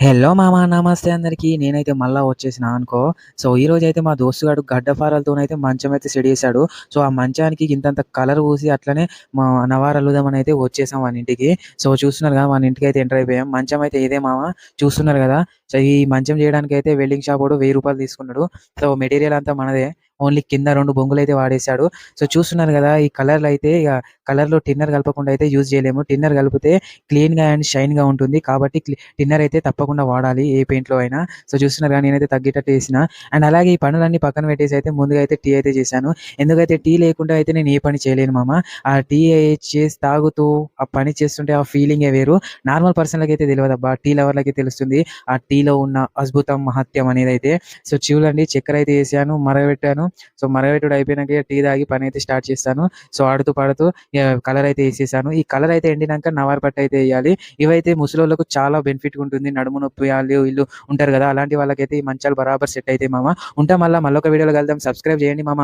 Hello మామ నమస్తే అందరికీ. నేనైతే మళ్ళీ వచ్చేసిన అనుకో. సో, ఈ రోజు అయితే మా దోస్తుగాడు మంచం అయితే సెట్ చేశాడు. సో, ఆ మంచానికి ఇంతంత కలర్ పూసి అట్లనే మా నవారల్లుదామని అయితే వచ్చేసాం వానింటికి. సో, చూస్తున్నారు కదా వానింటికైతే ఎంటర్ అయిపోయాం. మంచం అయితే ఇదే మామ చూస్తున్నారు కదా! సో, ఈ మంచం చేయడానికి అయితే వెల్డింగ్ షాపోడు రూ. 1000 తీసుకున్నాడు. సో, మెటీరియల్ అంతా మనదే. ఓన్లీ కింద 2 బొంగులైతే వాడేశాడు. సో, చూస్తున్నారు కదా! ఈ కలర్‌లయితే ఇగ కలర్‌లో టిన్నర్ కలపకుండా అయితే యూజ్ చేయలేము. టిన్నర్ కలిపితే క్లీన్‌గా అండ్ షైన్‌గా ఉంటుంది. కాబట్టి టిన్నర్ అయితే తప్పకుండా వాడాలి ఏ పెయింట్‌లో అయినా. సో, చూస్తున్నారు కానీ నేనైతే తగ్గేటట్టు ఏసిన. అండ్ అలాగే ఈ పనులన్నీ పక్కన పెట్టేసి అయితే ముందుగా అయితే టీ అయితే చేశాను. ఎందుకైతే టీ లేకుండా అయితే నేను ఏ పని చేయలేను మామ. ఆ టీ చేసి తాగుతూ ఆ పని చేస్తుంటే ఆ ఫీలింగే వేరు. నార్మల్ పర్సన్‌లకైతే తెలవదబ్బా! టీ లవర్‌లకి తెలుస్తుంది. ఆ టీలో ఉన్న అద్భుతం, మహత్యం అనేది అయితే సో, చూడండి చక్కెర అయితే వేసాను మరగబెట్టాను. సో, మరగబెట్టుడు అయిపోయినాక టీ తాగి పని అయితే స్టార్ట్ చేస్తాను. సో, ఆడుతూ పాడుతూ కలర్ అయితే వేసేసాను ఈ కలర్ అయితే ఎండినాక నవార్ పట్టు అయితే వేయాలి ఇవైతే ముసలోళ్ళకు చాలా బెనిఫిట్‌గా ఉంటుంది. నడుము నొప్పి వాళ్ళు వీళ్ళు ఉంటారు కదా! అలాంటి వాళ్ళకైతే ఈ మంచాలు బరాబర్ సెట్ అయితే మామ. ఉంటాం మళ్ళీ మళ్ళొక వీడియోలో కలుద్దాం. సబ్స్క్రైబ్ చేయండి మామ.